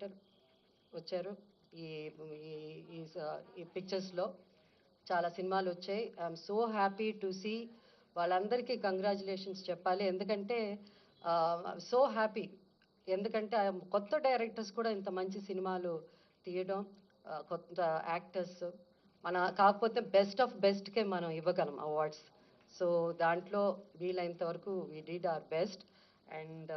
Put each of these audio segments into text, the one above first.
Director వచ్చారు ఈ ఈ పిక్చర్స్లో చాలా సినిమాలు వచ్చాయి I'm so happy to see వాళ్ళందరికీ కంగ్రాచులేషన్స్ చెప్పాలి ఎందుకంటే సో హ్యాపీ ఎందుకంటే కొత్త డైరెక్టర్స్ కూడా ఇంత మంచి సినిమాలు తీయడం కొత్త యాక్టర్స్ మన కాకపోతే బెస్ట్ ఆఫ్ బెస్ట్కే మనం ఇవ్వగలం అవార్డ్స్ సో దాంట్లో వీలైనంత వరకు we did our best and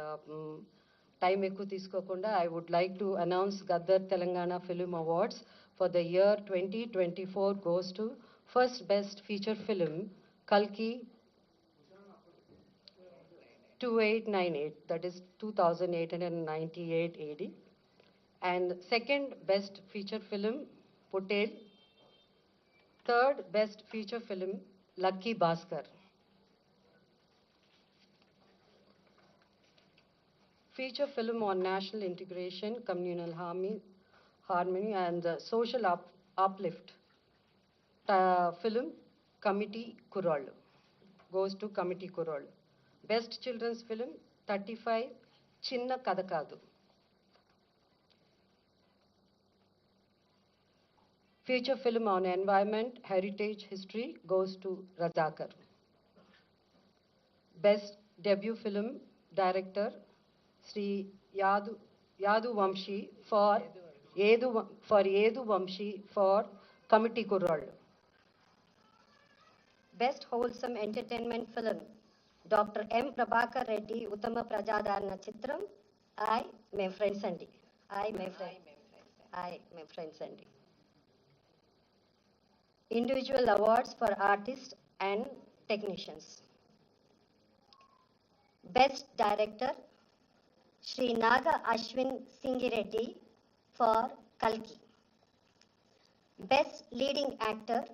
time ఎక్కువ తీసుకోకుండా I would like to announce Gaddar Telangana film awards for the year twenty twenty four goes to first best feature film కల్కి 2898, that is 2898 AD. And second best feature film, Putel. Third best feature film, Lucky Bhaskar. feature film on national integration, communal harmony, and uh, social up, uplift. film Committee kural goes to Committee kural. Best children's film 35 Chinna Kadakadu. Feature film on environment, heritage, history goes to Rajakar. Best debut film director Shri Yadu Yadu Vamsi for ఏదు for ఏదు Vamsi for committee Kurrollu best wholesome entertainment film doctor M Prabhakar Reddy ఉత్తమ ప్రజాదరణ చిత్రం I may friends అండి I may friend I may friends అండి individual awards for artist and technicians best director Shri Naga Ashwin Singireddy for కల్కి best leading actor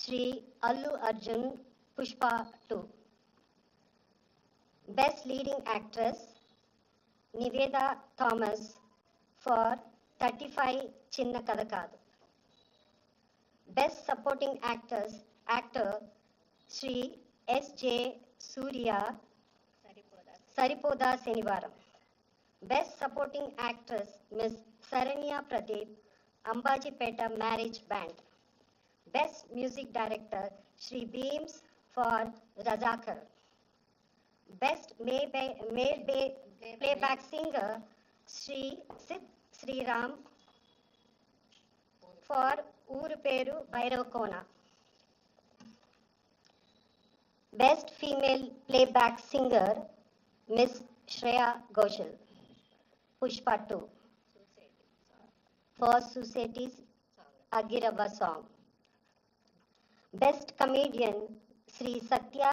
Shri Allu Arjun Pushpa two best leading actress Niveda Thomas for thirty five Chinna Katha కాదు best supporting actors actor Shri SJ Surya Saripodhaa Sanivaaram best supporting actress miss Saranya Pradeep Ambajipeta marriage band best music director Shri Bheems for Razakar best ma male playback singer Shri Sid Sriram for Ooru Peru Bhairavakona best female playback singer miss Shreya Ghoshal Pushpa two ఫస్ట్ సొసైటీస్ అగిరవ్వ song best comedian Shri Satya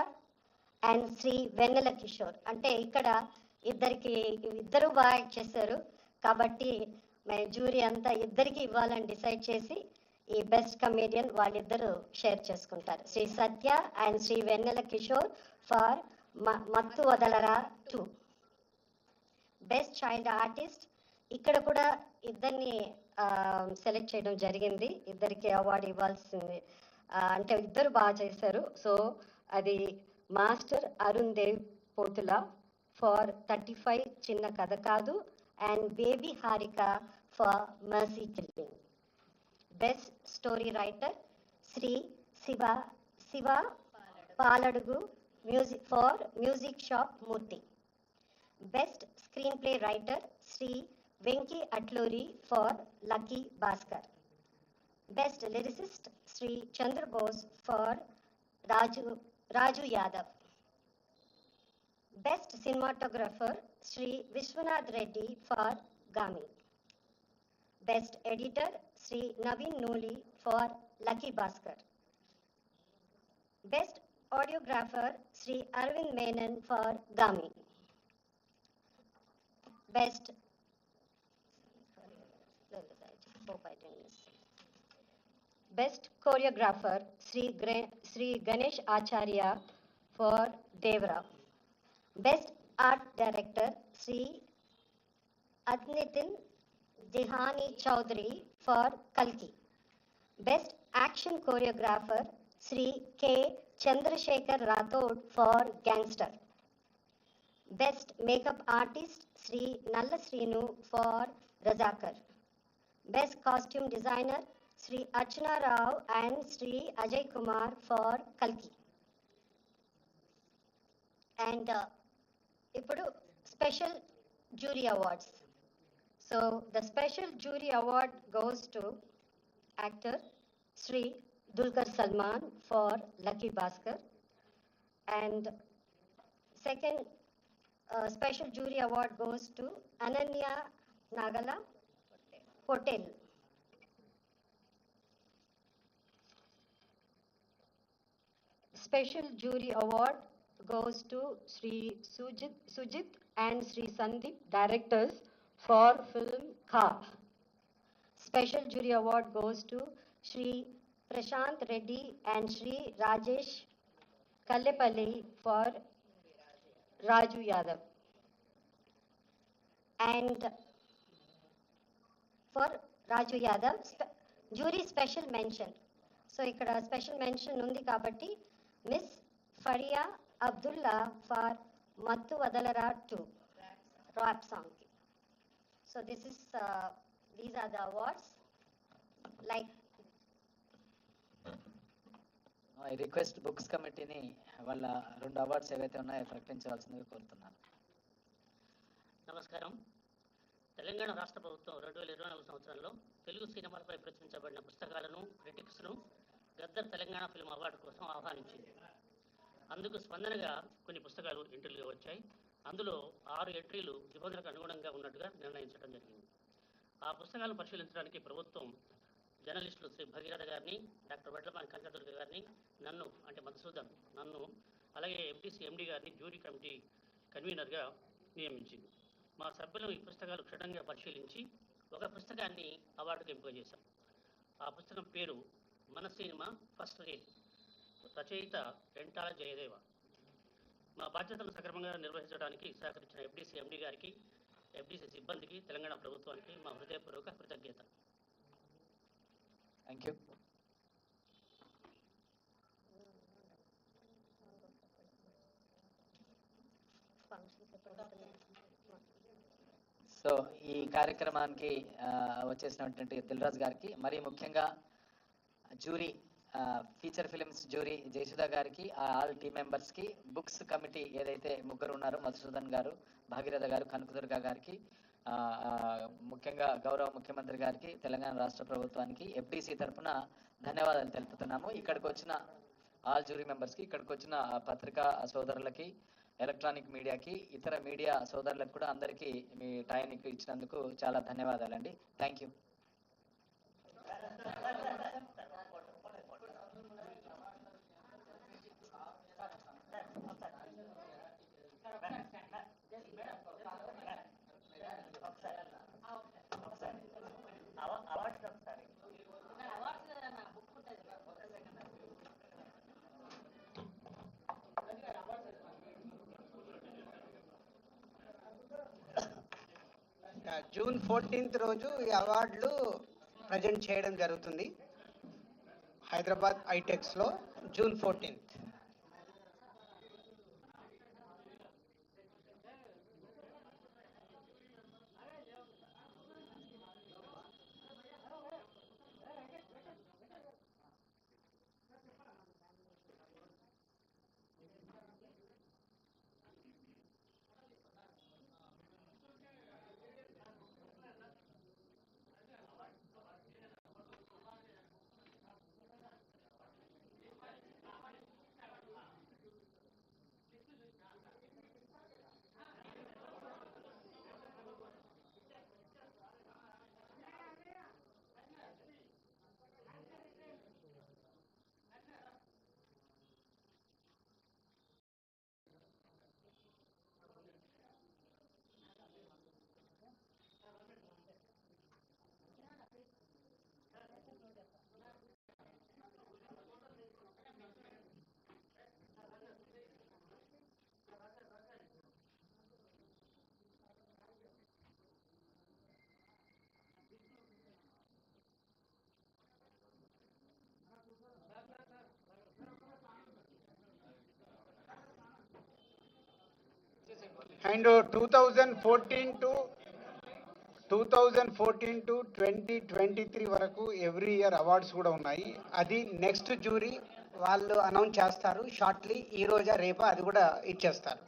and Shri Vennela Kishore అంటే ఇక్కడ ఇద్దరికి ఇద్దరు బాగా చేశారు కాబట్టి జూరీ అంతా ఇద్దరికి ఇవ్వాలని డిసైడ్ చేసి ఈ బెస్ట్ కమేడియన్ వాళ్ళిద్దరూ షేర్ చేసుకుంటారు Shri Satya and Shri Vennela Kishore for Mathu Vadalara two best child artist ఇక్కడ కూడా ఇద్దరిని సెలెక్ట్ చేయడం జరిగింది ఇద్దరికి అవార్డు ఇవ్వాల్సింది అంటే ఇద్దరు బాగా చేశారు సో అది master Arun Dev Pothula for thirty five Chinna Katha Kaadu and baby Harika for mercy children best story writer Shri Shiva Shiva Paladugu music for music shop Murthy Best Screenplay Writer Sri Venki Atluri for Lucky Bhaskar. Best Lyricist Sri Chandra Bose for Raju Yadav. Best Cinematographer Sri Vishwanath Reddy for Gami. Best Editor Sri Naveen Noli for Lucky Bhaskar. Best Audiographer Sri Arvind Menon for Gami. best best choreographer Sri, Sri Ganesh Acharya for Devra. Best art director Sri Adnitin Dihani Chowdhury for Kalki. Best action choreographer Sri K. Chandrasekhar Rathod for Gangster. Best makeup artist Shri Nalla Srinu for Razakar. Best Costume Designer Sri Archana Rao and Sri Ajay Kumar for Kalki. And uh, ఇప్పుడు special jury awards. So the special jury award goes to actor Sri Dulkar Salman for Lucky Bhaskar. And second a uh, special jury award goes to Ananya Nagala Hotel. Special jury award goes to Sri Sujit, Sujit and Sri Sandeep, directors for film Ka. Special jury award goes to Sri Prashant Reddy and Sri Rajesh Kallepalli for Raju Yadav. And for Raju Yadav, spe- jury special mention. So ఇక్కడ special mention ఉంది కాబట్టి miss Faria Abdullah for Mathu Vadalara two rap song so this is these are the awards like I request books కమిటీని వాళ్ళ రెండు awards ఏవైతే ఉన్నాయో ప్రకటించవలసిందిగా కోరుతున్నాను నమస్కారం తెలంగాణ రాష్ట్ర ప్రభుత్వం రెండు వేల ఇరవై నాలుగు సంవత్సరంలో తెలుగు సినిమాలపై ప్రచురించబడిన పుస్తకాలను క్రిటిక్స్ను గద్దర్ తెలంగాణ ఫిల్మ్ అవార్డు కోసం ఆహ్వానించింది అందుకు స్పందనగా కొన్ని పుస్తకాలు ఇంటర్వ్యూ వచ్చాయి అందులో ఆరు ఎంట్రీలు నిబంధనలకు అనుగుణంగా ఉన్నట్టుగా నిర్ణయించడం జరిగింది ఆ పుస్తకాలను పరిశీలించడానికి ప్రభుత్వం జర్నలిస్టులు శ్రీ భగీరథ గారిని డాక్టర్ వడ్లపాని కంకదుర్గ గారిని నన్ను అంటే మధుసూదన్ నన్ను అలాగే ఎంపీసీ ఎండి గారిని జ్యూరీ కమిటీ కన్వీనర్గా నియమించింది మా సభ్యులు ఈ పుస్తకాలు క్షుణ్ణంగా పరిశీలించి ఒక పుస్తకాన్ని అవార్డుకు ఎంపిక చేశాం ఆ పుస్తకం పేరు మన సినిమా ఫస్ట్ రేట్ రచయిత ఎంటాల జయదేవ మా బాధ్యతను సక్రమంగా నిర్వహించడానికి సహకరించిన ఎఫ్డీసీ ఎండి గారికి ఎఫ్డీసీ సిబ్బందికి తెలంగాణ ప్రభుత్వానికి మా హృదయపూర్వక కృతజ్ఞత థ్యాంక్ యూ సో ఈ కార్యక్రమానికి వచ్చేసినటువంటి దిల్రాజ్ గారికి మరి ముఖ్యంగా jury feature films jury Jayasudha గారికి ఆల్ టీమ్ మెంబర్స్కి బుక్స్ కమిటీ ఏదైతే ముగ్గురు ఉన్నారో మధుసూదన్ గారు భాగీరథ గారు కనకదుర్గ గారికి ముఖ్యంగా గౌరవ ముఖ్యమంత్రి గారికి తెలంగాణ రాష్ట్ర ప్రభుత్వానికి ఎఫ్డిసి తరఫున ధన్యవాదాలు తెలుపుతున్నాము ఇక్కడికి వచ్చిన ఆల్ జ్యూరీ మెంబర్స్కి ఇక్కడికి వచ్చిన పత్రికా సోదరులకి ఎలక్ట్రానిక్ మీడియాకి ఇతర మీడియా సోదరులకు కూడా అందరికీ మీ టైంకి ఇచ్చినందుకు చాలా ధన్యవాదాలండి థ్యాంక్ యూ జూన్ ఫోర్టీన్త్ రోజు ఈ అవార్డులు ప్రజెంట్ చేయడం జరుగుతుంది Hyderabad ఐటెక్స్లో June fourteenth and two thousand fourteen to two thousand fourteen to twenty twenty three వరకు ఎవ్రీ ఇయర్ అవార్డ్స్ కూడా ఉన్నాయి అది నెక్స్ట్ జ్యూరీ వాళ్ళు అనౌన్స్ చేస్తారు షార్ట్లీ ఈ రోజా రేపా అది కూడా ఇచ్చేస్తారు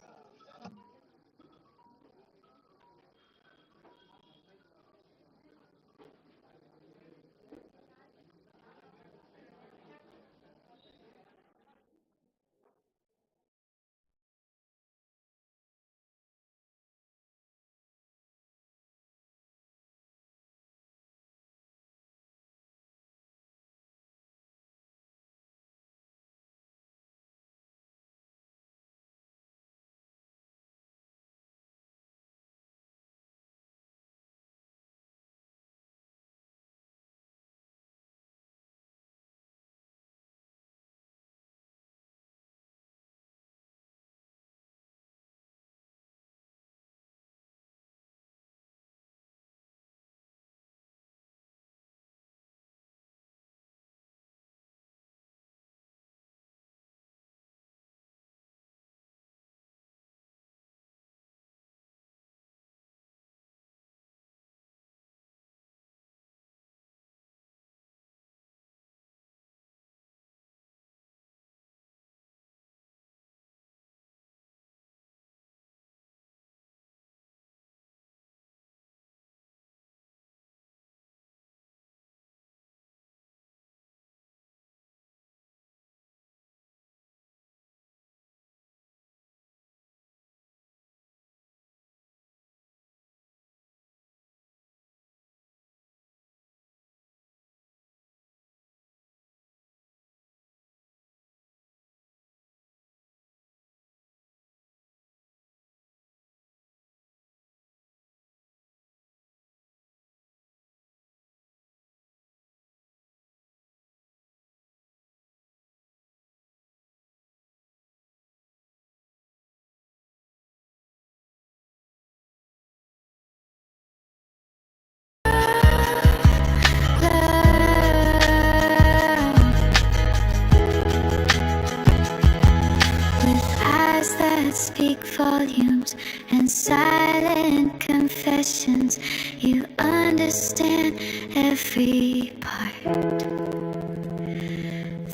speak volumes and silent confessions. You understand every part.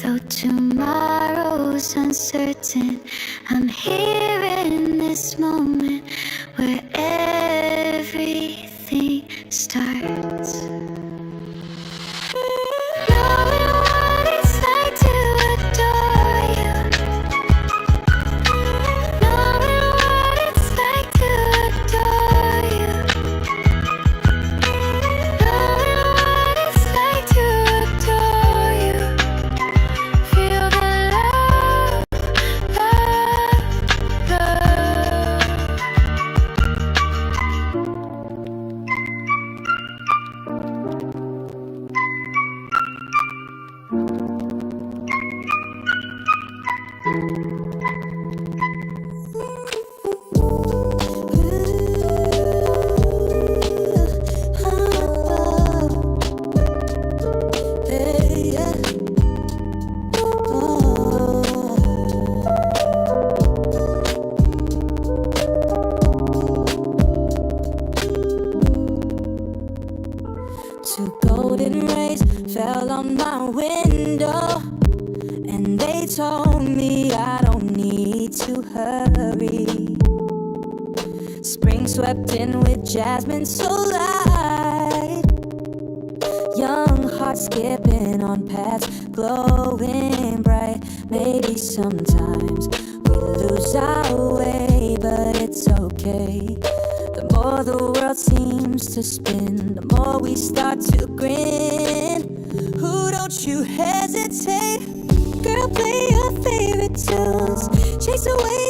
Though tomorrow's uncertain, I'm here in this moment where everything starts. Two golden rays fell on my window, and they told me I don't need to hurry. Spring swept in with jasmine so light, young hearts skipping on paths glowing bright. Maybe sometimes we lose our way, but it's okay. The more the world seems wheels to spin, the more we start to grin. Who don't you hesitate? Girl, play your favorite tunes. Chase away